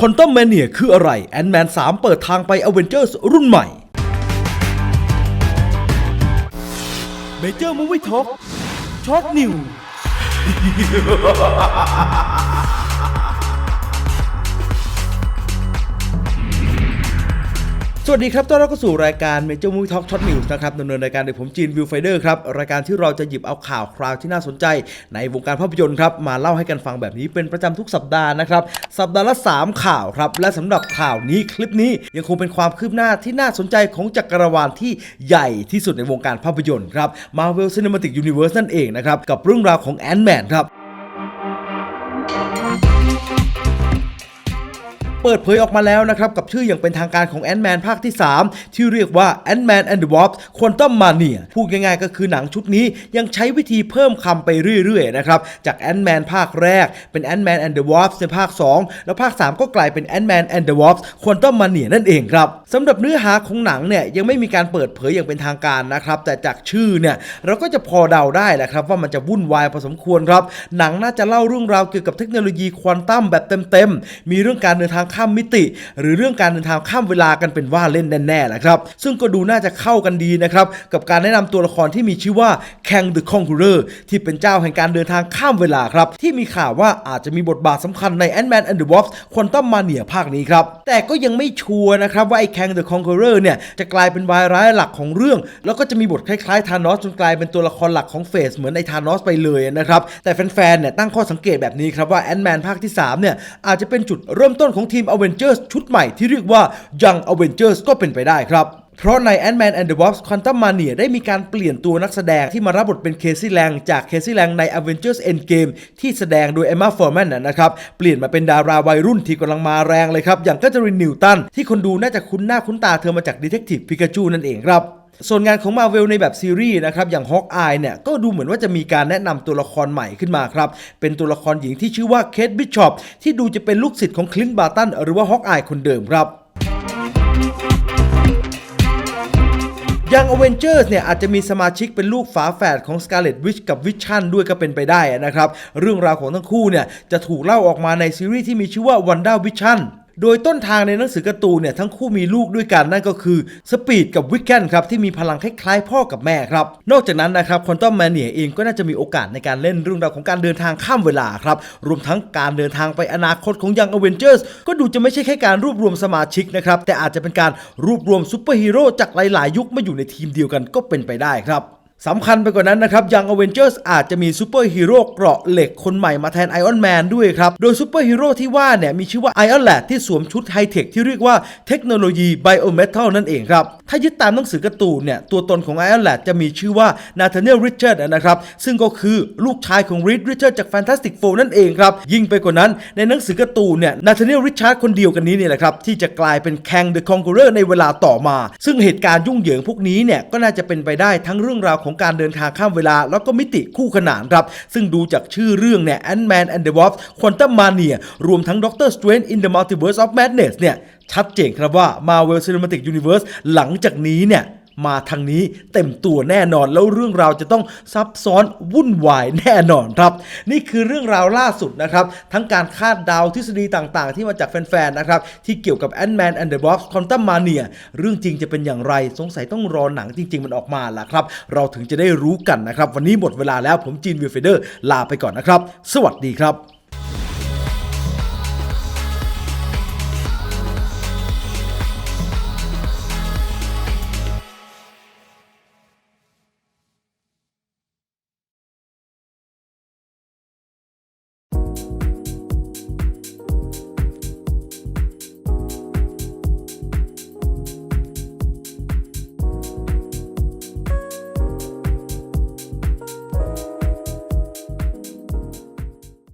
ควอนตัมแมเนียคืออะไรแอนแมน3 เปิดทางไปอเวนเจอร์สรุ่นใหม่เมเจอร์มูวี่ท็อกช็อตนิว สวัสดีครับ ต้อนรับเข้าสู่รายการ Major Movie Talk Short News นะครับดำเนินรายการโดยผมจีนวิวไฟเดอร์ครับ รายการที่เราจะหยิบเอาข่าวคราวที่น่าสนใจ ในวงการภาพยนตร์ครับ มาเล่าให้กันฟังแบบนี้เป็นประจำทุกสัปดาห์นะครับ สัปดาห์ละ 3 ข่าวครับ และสำหรับข่าวนี้คลิปนี้ยังคงเป็นความคืบหน้าที่น่าสนใจของจักรวาลที่ใหญ่ที่สุดในวงการภาพยนตร์ครับ Marvel Cinematic Universe นั่นเองนะครับกับเรื่องราวของ Ant-Man ครับ เปิดเผยออกมาแล้วนะครับ กับชื่ออย่างเป็นทางการของแอนด์แมนภาคที่ 3 ที่เรียกว่า Ant-Man and the Wasp Quantum Mania พูดง่ายๆก็คือหนังชุดนี้ยังใช้วิธีเพิ่มคำไปเรื่อยๆนะครับ จาก Ant-Man ภาคแรกเป็น Ant-Man and the Wasp ในภาค 2 แล้วภาค 3 ก็กลายเป็น Ant-Man and the Wasp Quantum Mania นั่นเองครับสำหรับเนื้อหาของหนังเนี่ยยังไม่มีการเปิดเผยอย่างเป็นทางการนะครับแต่จากชื่อเนี่ยเราก็จะพอเดาได้แหละครับว่ามันจะวุ่นวายพอสมควรครับ หนังน่าจะเล่าเรื่องราวเกี่ยวกับเทคโนโลยีควอนตัมแบบเต็มๆมีเรื่องการเดินทางข้ามมิติ หรือเรื่องการเดินทางข้ามเวลากันเป็นว่าเล่นแน่ๆแหละครับ ซึ่งก็ดูน่าจะเข้ากันดีนะครับกับการแนะนำตัวละครที่มีชื่อว่า Kang the Conqueror ที่เป็นเจ้าแห่งการเดินทางข้ามเวลาครับ ที่มีข่าวว่าอาจจะมีบทบาทสำคัญใน Ant-Man and the Wasp Quantum Mania ภาคนี้ครับ แต่ก็ยังไม่ชัวร์นะครับว่าไอ้ Kang the Conqueror เนี่ยจะกลายเป็นวายร้ายหลักของเรื่อง แล้วก็จะมีบทคล้ายๆธานอสจนกลายเป็นตัวละครหลักของเฟสเหมือนในธานอสไปเลยนะครับแต่แฟนๆเนี่ยตั้งข้อสังเกตแบบนี้ครับว่าแอนด์แมนภาคที่3เนี่ยอาจจะเป็นจุดเริ่มต้นของทีม Avengers ชุดใหม่ที่เรียกว่า Young Avengers ก็เป็นไปได้ครับเพราะใน Ant-Man and the Wasp Quantum Mania ได้มีการเปลี่ยนตัวนักแสดงที่มารับบทเป็นเคซี่แลงจากเคซี่แลงใน Avengers Endgame ที่แสดงโดย Emma Furman นะนะครับ เปลี่ยนมาเป็นดาราวัยรุ่นที่กำลังมาแรงเลยครับ อย่างกัจจรินนิวตันที่คนดูน่าจะคุ้นหน้าคุ้นตาเธอมาจาก Detective Pikachu นั่นเองครับส่วนงานของ Marvel ในแบบซีรีส์นะครับอย่าง Hawkeye เนี่ยก็ดูเหมือนว่าจะมีการแนะนำตัวละครใหม่ขึ้นมาครับ เป็นตัวละครหญิงที่ชื่อว่าเคทบิชอปที่ดูจะเป็นลูกศิษย์ของคลินต์บาร์ตันหรือว่า Hawkeye คนเดิมครับยัง Avengers เนี่ยอาจจะมีสมาชิกเป็นลูกฝาแฝดของ Scarlet Witch กับ Vision ด้วยก็เป็นไปได้นะครับ เรื่องราวของทั้งคู่เนี่ยจะถูกเล่าออกมาในซีรีส์ที่มีชื่อว่า Wanda Vision โดยต้นทางในหนังสือการ์ตูนเนี่ยทั้งคู่มีลูกด้วยกันนั่นก็คือสปีดกับวิกเกนครับที่มีพลังคล้ายๆพ่อกับแม่ครับนอกจากนั้นนะครับคอนตอมแมเนียเองก็น่าจะมีโอกาสในการเล่นเรื่องราวของการเดินทางข้ามเวลาครับรวมทั้งการเดินทางไปอนาคตของยังอเวนเจอร์สก็ดูจะไม่ใช่แค่การรวบรวมสมาชิกนะครับแต่อาจจะเป็นการรวบรวมซูเปอร์ฮีโร่จากหลายๆ ยุคมาอยู่ในทีมเดียวกันก็เป็นไปได้ครับ สำคัญไปกว่านั้นนะครับยังอเวนเจอร์สอาจจะมีซูเปอร์ฮีโร่เกราะเหล็กคนใหม่มาแทนไอออนแมนด้วยครับ โดยซูเปอร์ฮีโร่ที่ว่าเนี่ยมีชื่อว่าไอออนแลดที่สวมชุดไฮเทคที่เรียกว่าเทคโนโลยีไบโอเมทัลนั่นเองครับถ้ายึดตามหนังสือการ์ตูนเนี่ย ตัวตนของไอออนแลดจะมีชื่อว่านาธาเนียลริชาร์ดนะครับ ซึ่งก็คือลูกชายของรีดริชาร์ดจาก Fantastic Four นั่นเองครับ ยิ่งไปกว่านั้นในหนังสือการ์ตูนเนี่ยนาธาเนียลริชาร์ดคนเดียวกันนี้เนี่ยแหละครับ ที่จะกลายเป็นแคงเดอะคองเกอร์ในเวลาต่อมา ซึ่งเหตุการณ์ยุ่งเหยิงพวกนี้เนี่ยก็น่าจะเป็นไปได้ทั้งเรื่องราวของการเดินทางข้ามเวลา แล้วก็มิติคู่ขนานครับซึ่งดูจากชื่อเรื่องเนี่ย Ant-Man and the Wasp Quantum Mania รวมทั้ง Doctor Strange in the Multiverse of Madness เนี่ย ชัดเจนครับว่า Marvel Cinematic Universe หลังจากนี้เนี่ยมาทางนี้เต็มตัวแน่นอนแล้วเรื่องราวจะต้องซับซ้อนวุ่นวายแน่นอนครับ นี่คือเรื่องราวล่าสุดนะครับ ทั้งการคาดเดาทฤษฎีต่างๆ ที่มาจากแฟนๆนะครับ ที่เกี่ยวกับ Ant-Man and the Wasp Quantum Mania เรื่องจริงจะเป็นอย่างไรสงสัยต้องรอหนังจริง ๆ มันออกมาล่ะครับ เราถึงจะได้รู้กันนะครับ วันนี้หมดเวลาแล้วผมจีนวิวเฟเดอร์ลาไปก่อนนะครับ สวัสดีครับ